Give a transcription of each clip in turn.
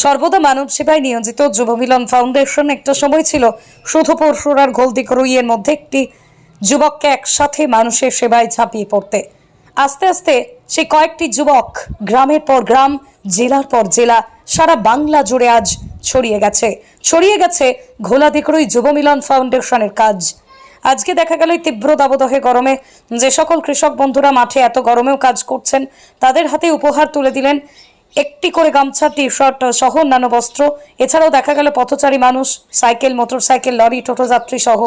সর্বদা মানব সেবায় নিয়োজিত যুব মিলন ফাউন্ডেশন একটা সময় ছিল শুধু পরশুরার গোলদিক রুইয়ের মধ্যে একটি যুবককে একসাথে মানুষের সেবায় ঝাঁপিয়ে পড়তে। আস্তে আস্তে সেই কয়েকটি যুবক গ্রামের পর গ্রাম, জেলার পর জেলা, সারা বাংলা জুড়ে আজ ছড়িয়ে গেছে। ছড়িয়ে গেছে ঘোলা দিকরুই যুব মিলন ফাউন্ডেশনের কাজ। আজকে দেখা গেল তীব্র দাবদহে গরমে যে সকল কৃষক বন্ধুরা মাঠে এত গরমেও কাজ করছেন, তাদের হাতে উপহার তুলে দিলেন একটি করে গামছা টি শার্ট সহ অন্যান্য বস্ত্র। এছাড়াও দেখা গেল পথচারী মানুষ, সাইকেল, মোটরসাইকেল, লরি, টোটো যাত্রী সহ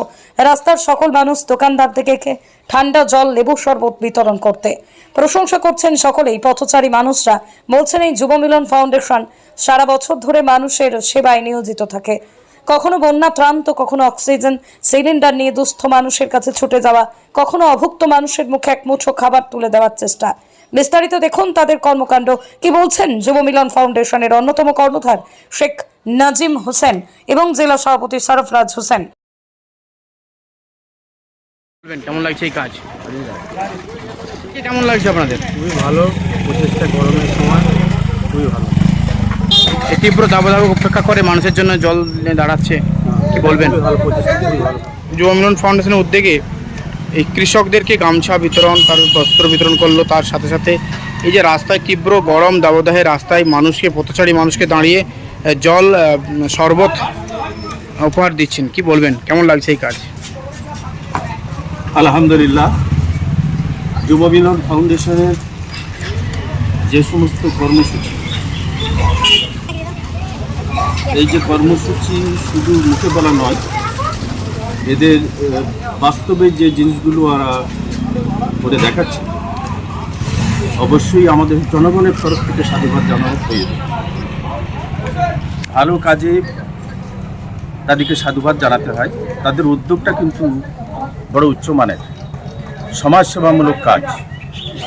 রাস্তার সকল মানুষ দোকানদার থেকে ঠান্ডা জল, লেবু শরবত বিতরণ করতে। প্রশংসা করছেন সকলেই। পথচারী মানুষরা বলছেন, এই যুব মিলন ফাউন্ডেশন সারা বছর ধরে মানুষের সেবায় নিয়োজিত থাকে। কখনো বন্যা ত্রাণ, তো কখনো অক্সিজেন, সিলিন্ডার নিয়ে দুস্থ মানুষের কাছে ছুটে যাওয়া, কখনো অভুক্ত মানুষের মুখে এক মুঠো খাবার তুলে দেওয়ার চেষ্টা। বিস্তারিত দেখুন তাদের কর্মকাণ্ড। কি বলছেন যুব মিলন ফাউন্ডেশনের অন্যতম কর্ণধার শেখ নাজিম হোসেন এবং জেলা সভাপতি সরফরাজ হোসেন। বলবেন কেমন লাগছে এই কাজ? কেমন লাগছে আপনাদের? খুবই ভালো প্রচেষ্টা গরমের সময় খুবই ভালো। এই তীব্র দাবদাহ উপেক্ষা করে মানুষের জন্য জল নিয়ে দাঁড়াচ্ছে কি বলবেন? যুব মিলন ফাউন্ডেশনের উদ্যোগে এই কৃষকদেরকে গামছা বিতরণ, তার বস্ত্র বিতরণ করল, তার সাথে সাথে এই যে রাস্তায় তীব্র গরম, দাবদাহে রাস্তায় মানুষকে, পথচারী মানুষকে দাঁড়িয়ে জল শরবত উপহার দিচ্ছেন। কি বলবেন? কেমন লাগছে এই কাজ? আলহামদুলিল্লাহ। যুব মিলন ফাউন্ডেশনের যে সমস্ত কর্মসূচি, এই যে কর্মসূচি শুধু মুখে বলা নয় এদের বাস্তবে যে জিনিসগুলো ওরা করে দেখাচ্ছে, অবশ্যই আমাদের জনগণের তরফ থেকে সাধুবাদ জানানো প্রয়োজন। ভালো কাজে তাদেরকে সাধুবাদ জানাতে হয়। তাদের উদ্যোগটা কিন্তু বড় উচ্চমানের সমাজসেবামূলক কাজ,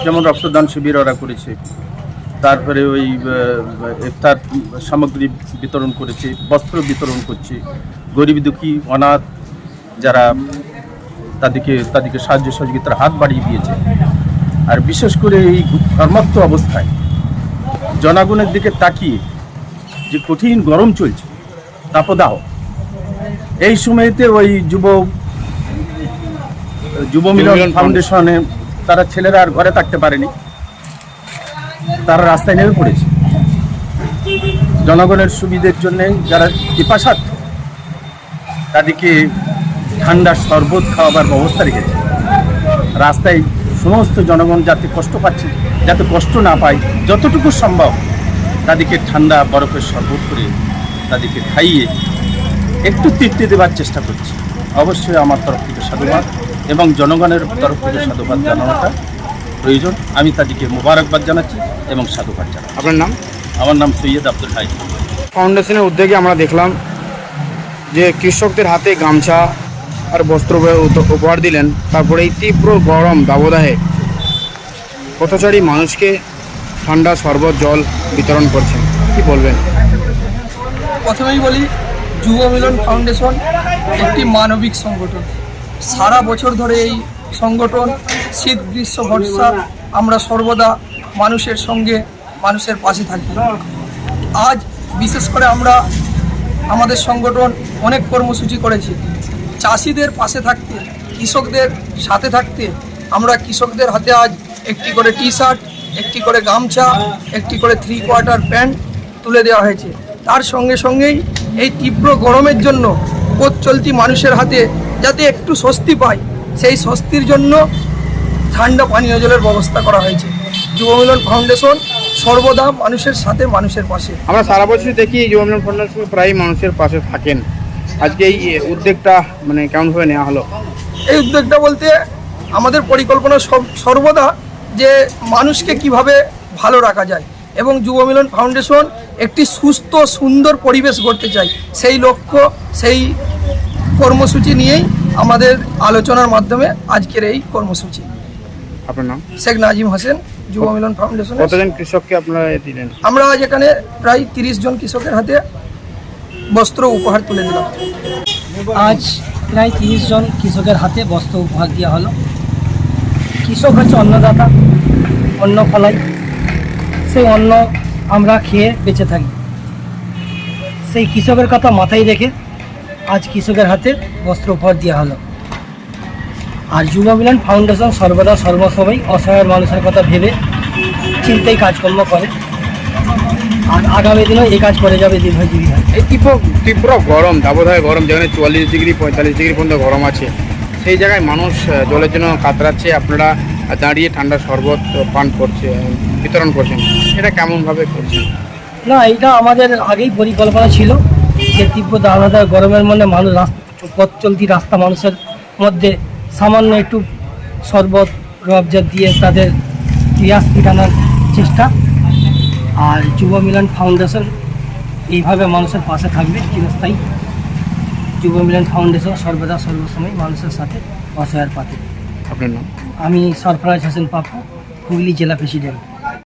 যেমন রক্তদান শিবির ওরা করেছে, তারপরে ওই ইফতার সামগ্রী বিতরণ করেছে, বস্ত্র বিতরণ করছে, গরিব দুঃখী, অনাথ যারা তাদেরকে তাদেরকে সাহায্য সহযোগিতার হাত বাড়িয়ে দিয়েছে। আর বিশেষ করে এই কর্মাক্ত অবস্থায় জনগণের দিকে তাকিয়ে যে কঠিন গরম চলছে তাপদাহ এই সময়তে ওই যুব যুব মিলন মিলন ফাউন্ডেশনে তারা ছেলেরা আর ঘরে থাকতে পারেনি। তারা রাস্তায় নেমে পড়েছে। জনগণের সুবিধের জন্য যারা পিপাসাত তাদেরকে ঠান্ডা শরবত খাওয়াবার ব্যবস্থা রেখেছে। রাস্তায় সমস্ত জনগণ যাতে কষ্ট পাচ্ছে যাতে কষ্ট না পায় যতটুকু সম্ভব তাদেরকে ঠান্ডা বরফের শরবত করে তাদেরকে খাইয়ে একটু তৃপ্তি দেওয়ার চেষ্টা করছি। অবশ্যই আমার তরফ থেকে সাধুবাদ এবং জনগণের তরফ থেকে সাধুবাদ জানানোটা প্রয়োজন। আমি তাদেরকে মোবারকবাদ জানাচ্ছি এবং সাধুবাদ জানাচ্ছি। আপনার নাম? আমার নাম সৈয়দ আব্দুল হাই। ফাউন্ডেশনের উদ্যোগে আমরা দেখলাম যে কৃষকদের হাতে গামছা আর বস্ত্র উপহার দিলেন। তারপরে এই তীব্র গরম দাবদাহে পথচারী মানুষকে ঠান্ডা শরবত, জল বিতরণ করছেন। কি বলবেন? প্রথমেই বলি, যুব মিলন ফাউন্ডেশন একটি মানবিক সংগঠন। সারা বছর ধরে এই সংগঠন, শীত, গ্রীষ্ম, বর্ষা, আমরা সর্বদা মানুষের সঙ্গে, মানুষের পাশে থাকি। আজ বিশেষ করে আমরা আমাদের সংগঠন অনেক কর্মসূচি করেছি। চাষিদের পাশে থাকতে, কৃষকদের সাথে থাকতে, আমরা কৃষকদের হাতে আজ একটি করে টি শার্ট একটি করে গামছা, একটি করে থ্রি কোয়ার্টার প্যান্ট তুলে দেওয়া হয়েছে। তার সঙ্গে সঙ্গেই এই তীব্র গরমের জন্য পথ চলতি মানুষের হাতে যাতে একটু স্বস্তি পায়, সেই স্বস্তির জন্য ঠান্ডা পানীয় জলের ব্যবস্থা করা হয়েছে। যুব মিলন ফাউন্ডেশন সর্বদা মানুষের সাথে মানুষের পাশে। আমরা সারা বছর দেখি যুব মিলন ফাউন্ডেশন প্রায় মানুষের পাশে থাকেন। আজকে এই উদ্যোগটা মানে কেমনভাবে নেওয়া হলো? এই উদ্যোগটা বলতে আমাদের পরিকল্পনা সব সর্বদা যে মানুষকে কীভাবে ভালো রাখা যায় এবং যুব মিলন ফাউন্ডেশন একটি সুস্থ সুন্দর পরিবেশ গড়তে চায় সেই লক্ষ্য সেই কর্মসূচি নিয়েই আমাদের আলোচনার মাধ্যমে আজকের এই কর্মসূচি। আপনার নাম? শেখ নাজিম হোসেন যুব মিলন ফাউন্ডেশন কতজন কৃষককে আপনারা দিলেন? আমরা আজ এখানে প্রায় তিরিশ জন কৃষকের হাতে বস্ত্র উপহার তুলে দিলাম। আজ প্রায় তিরিশ জন কৃষকের হাতে বস্ত্র উপহার দেওয়া হলো। কৃষক হচ্ছে অন্নদাতা, অন্ন ফলাই। সেই অন্ন আমরা খেয়ে বেঁচে থাকি। সেই কৃষকের কথা মাথায় রেখে আজ কৃষকের হাতে বস্ত্র উপহার দেওয়া হলো। আর যুব মিলন ফাউন্ডেশন সর্বদা সর্বসময় অসহায় মানুষের কথা ভেবে চিন্তায় কাজকর্ম করে। আগামী দিনেও এই কাজ করে যাবে দীর্ঘজীবী হয় এই তীব্র তীব্র গরম দাবদাহে গরম যেখানে চুয়াল্লিশ ডিগ্রি পঁয়তাল্লিশ ডিগ্রি পর্যন্ত গরম আছে। সেই জায়গায় মানুষ জলের জন্য কাতরাচ্ছে আপনারা দাঁড়িয়ে ঠান্ডা শরবত পান করছে বিতরণ করছেন। এটা কেমনভাবে করছেন না এটা আমাদের আগেই পরিকল্পনা ছিল যে তীব্র দাবদাহ গরমের মধ্যে মানুষ রাস্তা পথ চলতি রাস্তা মানুষের মধ্যে সামান্য একটু শরবত রবজা দিয়ে তাদের পিয়াস পিটানোর চেষ্টা। আর যুব মিলন ফাউন্ডেশন এইভাবে মানুষের পাশে থাকবে চিরস্থায়ী। যুব মিলন ফাউন্ডেশন সর্বদা সর্বসময় মানুষের সাথে অসহায়ের পাতে আপনার নাম? আমি সরফরাজ হোসেন পাপ্পু হুগলি জেলা প্রেসিডেন্ট।